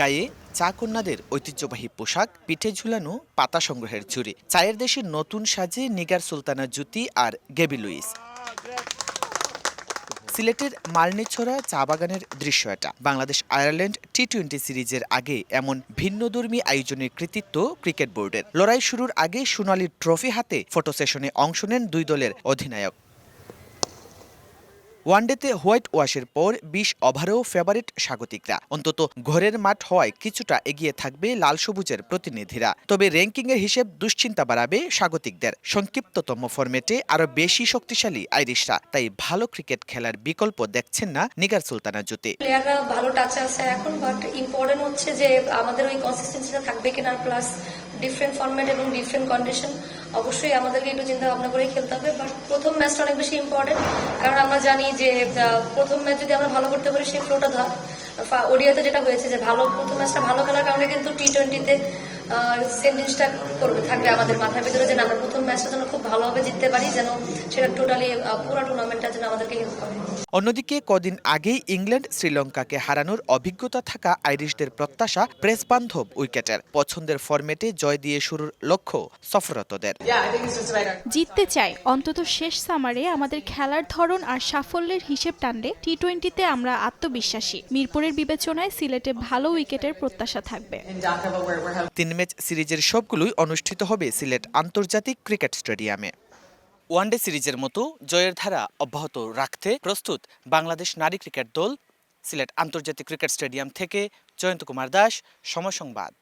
গায়ে চা কন্যাদের ঐতিহ্যবাহী পোশাক, পিঠে ঝুলানো পাতা সংগ্রহের ঝুড়ি, চায়ের দেশের নতুন সাজে নিগার সুলতানা জুতি আর গেবি লুইস। সিলেটের মালনেছড়া চা বাগানের দৃশ্য এটা। বাংলাদেশ আয়ারল্যান্ড টি টোয়েন্টি সিরিজের আগে এমন ভিন্নধর্মী আয়োজনের কৃতিত্ব ক্রিকেট বোর্ডের। লড়াই শুরুর আগে সোনালী ট্রফি হাতে ফটো সেশনে অংশ নেন দুই দলের অধিনায়ক। ওয়ানডেতে হোয়াইট ওয়াশের পর বিশ ওভারেও ফেভারিট স্বাগতিকরা। অন্তত ঘরের মাঠ হওয়ায় কিছুটা এগিয়ে থাকবে লাল সবুজের প্রতিনিধিরা। তবে র্যাঙ্কিংয়ের হিসেব দুশ্চিন্তা বাড়াবে স্বাগতিকদের। সংক্ষিপ্ততম ফরম্যাটে আরও বেশি শক্তিশালী আইরিশরা। তাই ভালো ক্রিকেট খেলার বিকল্প দেখছেন না নিগার সুলতানা জ্যোতি। প্লেয়াররা ভালো টাচে আছে এখন বাট ইম্পর্টেন্ট হচ্ছে যে আমাদের ওই কনসিস্টেন্সিটা থাকবে কিনা প্লাস ডিফারেন্ট ফরম্যাট এবং ডিফারেন্ট কন্ডিশন অবশ্যই আমাদেরকে একটু চিন্তা ভাবনা করে খেলতে হবে। বাট প্রথম ম্যাচটা অনেক বেশি ইম্পর্টেন্ট কারণ আমরা জানি যে প্রথম ম্যাচ যদি আমরা ভালো করতে পারি, সেই ফ্লোটা ধর। ওডিয়াতে যেটা হয়েছে যে, ভালো প্রথম ম্যাচটা ভালো খেলার কারণে কিন্তু টি টোয়েন্টিতে করবে থাকবে আমাদের মাথার ভিতরে যে না, আমরা প্রথম ম্যাচটা যেন খুব ভালোভাবে জিততে পারি যেন সেটা টোটালি পুরো টুর্নামেন্টটা যেন আমাদেরকে হেল্প করে। অন্যদিকে কদিন আগেই ইংল্যান্ড শ্রীলঙ্কাকে হারানোর অভিজ্ঞতা থাকা আইরিশদের প্রত্যাশা প্রেস বান্ধব উইকেটের। পছন্দের ফরম্যাটে জয় দিয়ে শুরুর লক্ষ্য সফরতদের। জিততে চাই। অন্তত শেষ সামারে আমাদের খেলার ধরন আর সাফল্যের হিসেব টানলে টি টোয়েন্টিতে আমরা আত্মবিশ্বাসী। মিরপুরের বিবেচনায় সিলেটে ভালো উইকেটের প্রত্যাশা থাকবে। তিন ম্যাচ সিরিজের সবগুলোই অনুষ্ঠিত হবে সিলেট আন্তর্জাতিক ক্রিকেট স্টেডিয়ামে। ওয়ানডে সিরিজের মতো জয়ের ধারা অব্যাহত রাখতে প্রস্তুত বাংলাদেশ নারী ক্রিকেট দল, সিলেট আন্তর্জাতিক ক্রিকেট স্টেডিয়াম থেকে জয়ন্ত কুমার দাস, সময় সংবাদ।